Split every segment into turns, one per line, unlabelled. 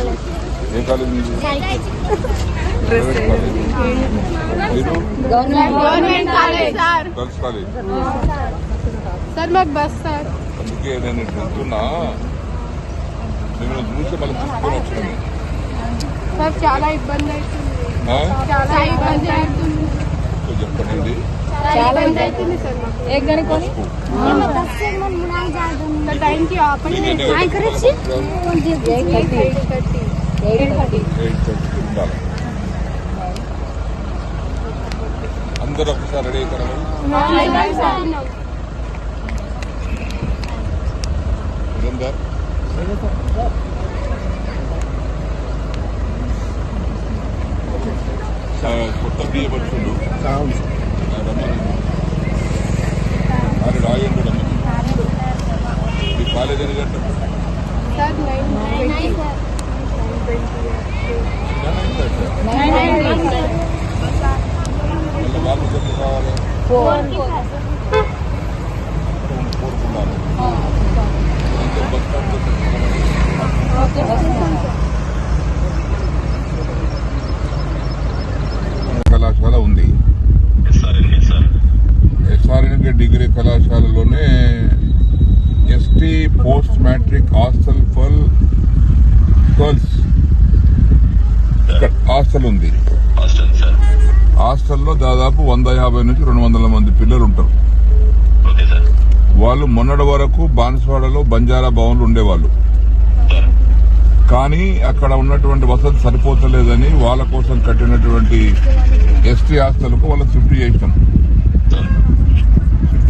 College మీది private college మీరు
government college sir
girls college
sir మాకు బస్ సార్
అందుకే నేను ఇటు వెళ్తున్నా మిమ్మల్ని చూసి మళ్ళీ తీసుకొని వచ్చినాను
సార్ చాలా ఇబ్బంది అవుతుంది
ఆ?
చాలా ఇబ్బంది అవుతుంది
సో చెప్పండి
చాలా ఇబ్బంది అవుతుంది సార్ మాకు
एक गणी कोणी
సార్ టైంకి ఆపండి
ఎన్ని గంటలకు రావాలి?
Eight thirty
eight thirty
eight థర్టీకి ఉండాలి అందరూ ఒకసారి రెడీ అవుతారా సురేందర్ ఆ, కొత్త బియ్యం వచ్చిండు ఆ, రమ్మని అది రాయండు రమ్మని మీ కాలేజ్ ఎన్ని గంటలు
సార్ నైన్
మళ్ళీ వాళ్ళు చెప్పు కావాలి కోరుకున్నారు అందరూ degree కళాశాలలోనే ST post matric hostel for girls hostel ఉంది. హాస్టల్లో దాదాపు వంద యాభై నుంచి రెండు వందల మంది పిల్లలు ఉంటారు. వాళ్ళు మొన్నటి వరకు బాన్స్వాడలో బంజారా భవన్లు ఉండేవాళ్ళు. కానీ అక్కడ ఉన్నటువంటి వసతి సరిపోతలేదని వాళ్ళ కోసం కట్టినటువంటి ఎస్టీ హాస్టల్కు వాళ్ళు షిఫ్ట్ చేసినాం.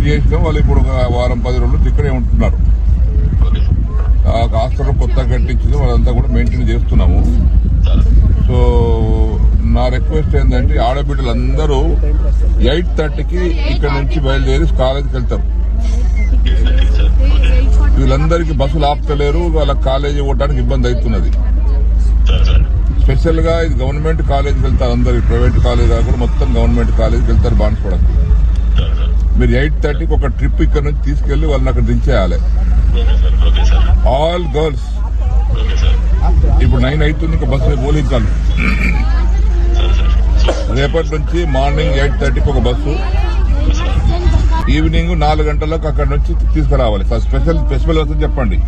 షిఫ్ట్ చేసినాం వాళ్ళు ఇప్పుడు ఒక వారం పది రోజులు ఇక్కడే ఉంటున్నారు. హాస్పిటల్ కొత్తగా కట్టించింది వాళ్ళంతా కూడా మెయింటైన్ చేస్తున్నాము. సో నా రిక్వెస్ట్ ఏంటంటే ఆడబిడ్డలందరూ ఎయిట్ థర్టీకి ఇక్కడ నుంచి బయలుదేరి కాలేజీకి వెళ్తారు. వీళ్ళందరికీ బస్సులు ఆపుతలేరు వాళ్ళ కాలేజీ పోవడానికి ఇబ్బంది అవుతున్నది. స్పెషల్గా స్పెషల్గా ఇది గవర్నమెంట్ కాలేజీకి వెళ్తారు అందరు ప్రైవేట్ కాలేజ్ కాకుండా మొత్తం గవర్నమెంట్ కాలేజీకి వెళ్తారు బాన్స్పడకు
సార్
మీరు ఎయిట్ థర్టీకి ఒక ట్రిప్ ఇక్కడ నుంచి తీసుకెళ్ళి వాళ్ళని అక్కడ దించేయాలి. ఆల్ గర్ల్స్ ఇప్పుడు నైన్ అవుతుంది ఇంకా బస్సు పోలించాలి రేపటి నుంచి మార్నింగ్ ఎయిట్ థర్టీకి ఒక బస్సు. ఈవినింగ్ నాలుగు గంటలకు అక్కడ నుంచి తీసుకురావాలి. సార్ స్పెషల్ స్పెషల్ వస్తుంది చెప్పండి.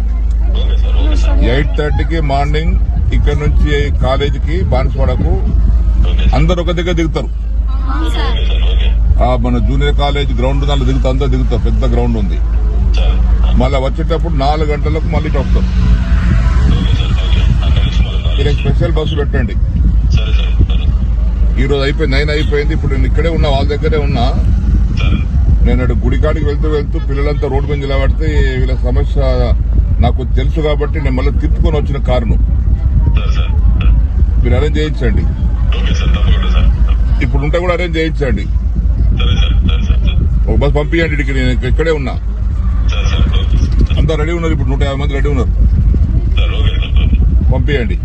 ఎయిట్ థర్టీకి మార్నింగ్ ఇక్కడ నుంచి కాలేజీకి బాన్స్వాడకు. అందరు ఒక దగ్గర దిగుతారు. మన జూనియర్ కాలేజ్ గ్రౌండ్ దాంట్లో దిగుతా అంతా దిగుతారు పెద్ద గ్రౌండ్ ఉంది. మళ్ళీ వచ్చేటప్పుడు నాలుగు గంటలకు మళ్ళీ వస్తాం మీరు స్పెషల్ బస్సు పెట్టండి. ఈ రోజు అయిపోయింది నైన్ అయిపోయింది. ఇప్పుడు నేను ఇక్కడే ఉన్నా వాళ్ళ దగ్గరే ఉన్నా. నేను అటు గుడికాడికి వెళ్తూ వెళ్తూ పిల్లలంతా రోడ్డు మీద నిలబడితే వీళ్ళ సమస్య నాకు తెలుసు కాబట్టి నేను మళ్ళీ తిప్పుకొని వచ్చిన కారును. మీరు అరేంజ్ చేయించండి. ఇప్పుడు ఉంటే కూడా అరేంజ్ చేయించండి. ఒక బస్ పంపించండి ఇక్కడికి నేను ఇక్కడే ఉన్నా అంతా రెడీ ఉన్నారు ఇప్పుడు నూట యాభై మంది రెడీ ఉన్నారు పంపించండి